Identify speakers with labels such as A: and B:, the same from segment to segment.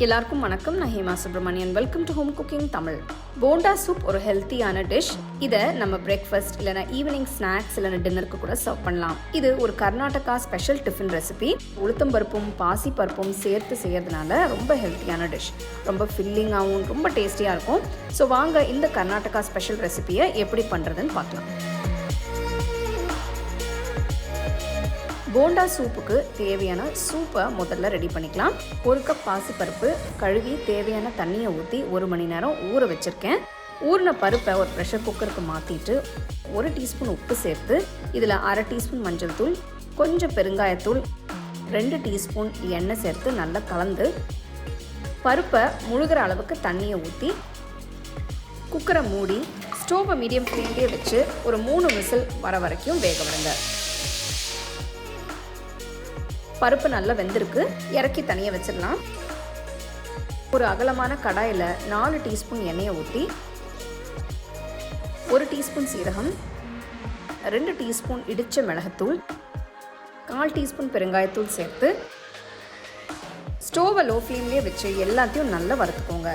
A: எல்லாருக்கும் வணக்கம். நான் Hema Subramanian welcome to home cooking Tamil bonda soup ஒரு ஹெல்த்தியான டிஷ் இதை நம்ம பிரேக்ஃபாஸ்ட் இல்லைனா ஈவினிங் ஸ்நாக்ஸ் இல்லைனா டின்னருக்கு கூட சர்வ் பண்ணலாம். இது ஒரு கர்நாடகா ஸ்பெஷல் டிஃபன் ரெசிபி உளுத்தம் பருப்பும் பாசி பருப்பும் சேர்த்து செய்யறதுனால ரொம்ப ஹெல்த்தியான டிஷ் ரொம்ப ஃபில்லிங்காகவும் ரொம்ப டேஸ்டியாக இருக்கும். ஸோ வாங்க இந்த கர்நாடகா ஸ்பெஷல் ரெசிபியை எப்படி பண்ணுறதுன்னு பார்க்கலாம். போண்டா சூப்புக்கு தேவையான சூப்பை முதல்ல ரெடி பண்ணிக்கலாம். ஒரு கப் பாசிப்பருப்பு கழுவி தேவையான தண்ணியை ஊற்றி ஒரு மணி நேரம் ஊற வச்சுருக்கேன். ஊறின பருப்பை ஒரு ப்ரெஷர் குக்கருக்கு மாற்றிட்டு ஒரு டீஸ்பூன் உப்பு சேர்த்து இதில் அரை டீஸ்பூன் மஞ்சள் தூள் கொஞ்சம் பெருங்காயத்தூள் ரெண்டு டீஸ்பூன் எண்ணெய் சேர்த்து நல்லா கலந்து பருப்பை முழுகிற அளவுக்கு தண்ணியை ஊற்றி குக்கரை மூடி ஸ்டோவை மீடியம் ஃப்ளேம்லேயே வச்சு ஒரு மூணு விசில் வர வரைக்கும் வேக விடுங்க. பருப்பு நல்லா வெந்திருக்கு. இறக்கி தனியாக வச்சிடலாம். ஒரு அகலமான கடாயில் நாலு டீஸ்பூன் எண்ணெயை ஊற்றி ஒரு டீஸ்பூன் சீரகம் ரெண்டு டீஸ்பூன் இடித்த மிளகுத்தூள் கால் டீஸ்பூன் பெருங்காயத்தூள் சேர்த்து ஸ்டோவை லோ ஃப்ளேம்லேயே வச்சு எல்லாத்தையும் நல்லா வறுத்துக்கோங்க.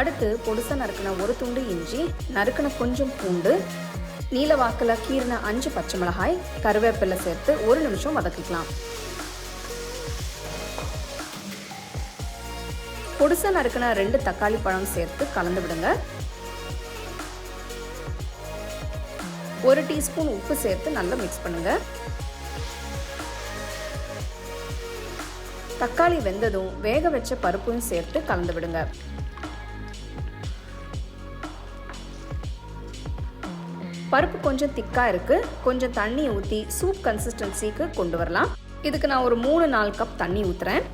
A: அடுத்து பொடுசாக நறுக்கின ஒரு துண்டு இஞ்சி நறுக்கின கொஞ்சம் பூண்டு நீல வாக்கில் கீரின அஞ்சு பச்சை மிளகாய் கருவேப்பிலை சேர்த்து ஒரு நிமிஷம் வதக்கிக்கலாம். பொடுசா நறுக்கின ரெண்டு தக்காளி பழம் சேர்த்து கலந்து விடுங்க. ஒரு டீஸ்பூன் உப்பு சேர்த்து நல்லா மிக்ஸ் பண்ணுங்க. தக்காளி வெந்ததும் வேக வச்ச பருப்பும் சேர்த்து கலந்து விடுங்க. பருப்பு கொஞ்சம் திக்காக இருக்குது கொஞ்சம் தண்ணி ஊற்றி சூப் கன்சிஸ்டன்சிக்கு கொண்டு வரலாம். இதுக்கு நான் ஒரு மூணு நாலு கப் தண்ணி ஊற்றுறேன்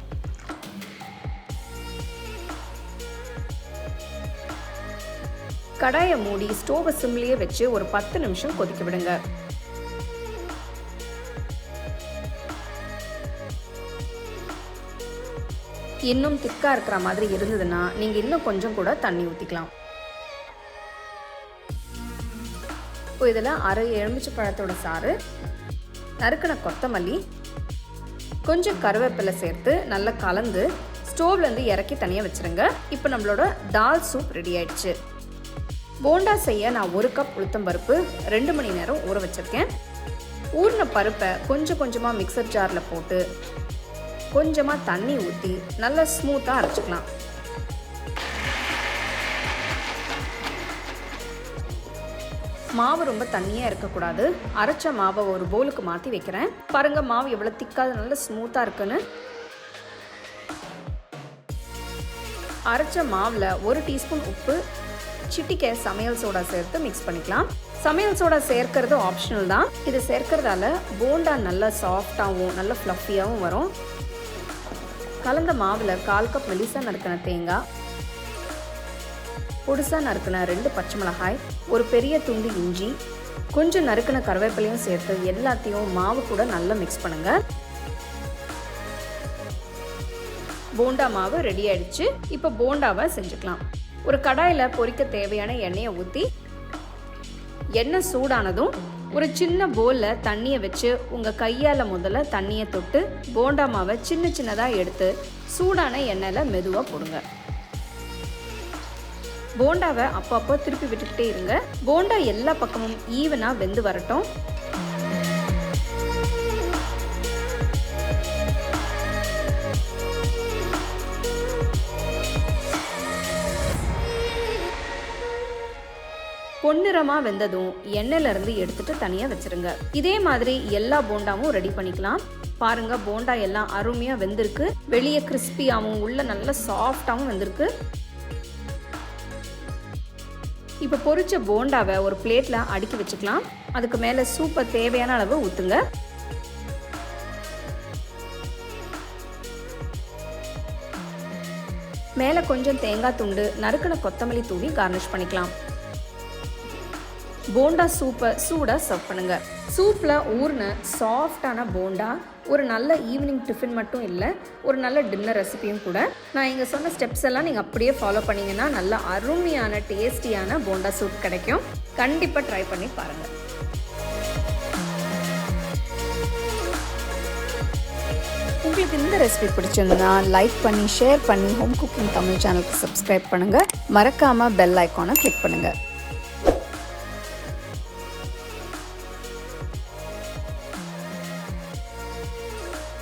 A: கடாயை மூடி ஸ்டோவை சிம்லேயே வச்சு ஒரு பத்து நிமிஷம் கொதிக்க விடுங்க. இன்னும் திக்காக இருக்கிற மாதிரி இருந்ததுன்னா நீங்கள் இன்னும் கொஞ்சம் கூட தண்ணி ஊற்றிக்கலாம் இப்போ இதில் அரை எலுமிச்சை பழத்தோட சாறு நறுக்கின கொத்தமல்லி கொஞ்சம் கருவேப்பிலை சேர்த்து நல்லா கலந்து ஸ்டோவ்லேருந்து இறக்கி தனியாக வச்சுருங்க. இப்போ நம்மளோட தால் சூப் ரெடி ஆயிடுச்சு. போண்டா செய்ய நான் ஒரு கப் உளுத்தம் பருப்பு ரெண்டு மணி நேரம் ஊற வச்சுருக்கேன். ஊறின பருப்பை கொஞ்சம் கொஞ்சமாக மிக்சர் ஜாரில் போட்டு கொஞ்சமாக தண்ணி ஊற்றி நல்லா ஸ்மூத்தாக அரைச்சிக்கலாம். மாவு ரொம்ப தண்ணியாக இருக்கக்கூடாது. அரைச்ச மாவை ஒரு போலுக்கு மாற்றி வைக்கிறேன். பாருங்க மாவு எவ்வளோ திக்காது நல்லா ஸ்மூத்தாக இருக்குன்னு. அரைச்ச மாவில் ஒரு டீஸ்பூன் உப்பு சிட்டிக்கை சமையல் சோடா சேர்த்து மிக்ஸ் பண்ணிக்கலாம். சமையல் சோடா சேர்க்கறது ஆப்ஷனல் தான். இது சேர்க்கறதால போண்டா நல்லா சாஃப்டாகவும் நல்ல ஃப்ளஃபியாகவும் வரும். கலந்த மாவில் கால் கப் மெலிசா நறுக்கின தேங்காய் பொடுசாக நறுக்கின ரெண்டு பச்சை மிளகாய் ஒரு பெரிய துண்டு இஞ்சி கொஞ்சம் நறுக்கின கருவேப்பிலையும் சேர்த்து எல்லாத்தையும் மாவு கூட நல்லா மிக்ஸ் பண்ணுங்க. போண்டா மாவு ரெடி ஆயிடுச்சு. இப்போ போண்டாவை செஞ்சுக்கலாம். ஒரு கடாயில் பொரிக்க தேவையான எண்ணெயை ஊற்றி எண்ணெய் சூடானதும் ஒரு சின்ன போலில் தண்ணியை வச்சு உங்கள் கையால் முதல்ல தண்ணியை தொட்டு போண்டா மாவை சின்ன சின்னதாக எடுத்து சூடான எண்ணெயில் மெதுவாக போடுங்க. போண்டாவை அப்பப்போ திருப்பி விட்டுக்கிட்டே இருங்க. போண்டா எல்லா பக்கமும் ஈவனாக வெந்து வரட்டும். பொன்னிறமாக வெந்ததும் எண்ணெயிலேருந்து எடுத்துட்டு தனியாக வச்சிருங்க. இதே மாதிரி எல்லா போண்டாவும் ரெடி பண்ணிக்கலாம். பாருங்க போண்டா எல்லாம் அருமையாக வெந்திருக்கு. வெளியே கிறிஸ்பியாகவும் உள்ள நல்ல சாஃப்டாகவும் வெந்திருக்கு. இப்போ பொரிச்ச போண்டாவை ஒரு பிளேட்டில் அடுக்கி வச்சுக்கலாம். அதுக்கு மேலே சூப்பை தேவையான அளவு ஊற்றுங்க மேலே கொஞ்சம் தேங்காய் துண்டு நறுக்கின கொத்தமல்லி தூவி கார்னிஷ் பண்ணிக்கலாம். போண்டா சூப்பை சூடாக சர்வ் பண்ணுங்கள் சூப்பில் ஊர்ன சாஃப்டான போண்டா ஒரு நல்ல ஈவினிங் டிஃபின் மட்டும் இல்லை ஒரு நல்ல டின்னர் ரெசிபியும் கூட. நான் இங்கே சொன்ன ஸ்டெப்ஸ் எல்லாம் நீங்கள் அப்படியே ஃபாலோ பண்ணிங்கன்னா நல்ல அருமையான டேஸ்டியான போண்டா சூப் கிடைக்கும். கண்டிப்பாக ட்ரை பண்ணி பாருங்கள் உங்களுக்கு இந்த ரெசிபி பிடிச்சிருந்தா லைக் பண்ணி ஷேர் பண்ணி ஹோம் குக்கிங் தமிழ் சேனலுக்கு சப்ஸ்கிரைப் பண்ணுங்கள் மறக்காமல் பெல் ஐக்கானை கிளிக் பண்ணுங்கள்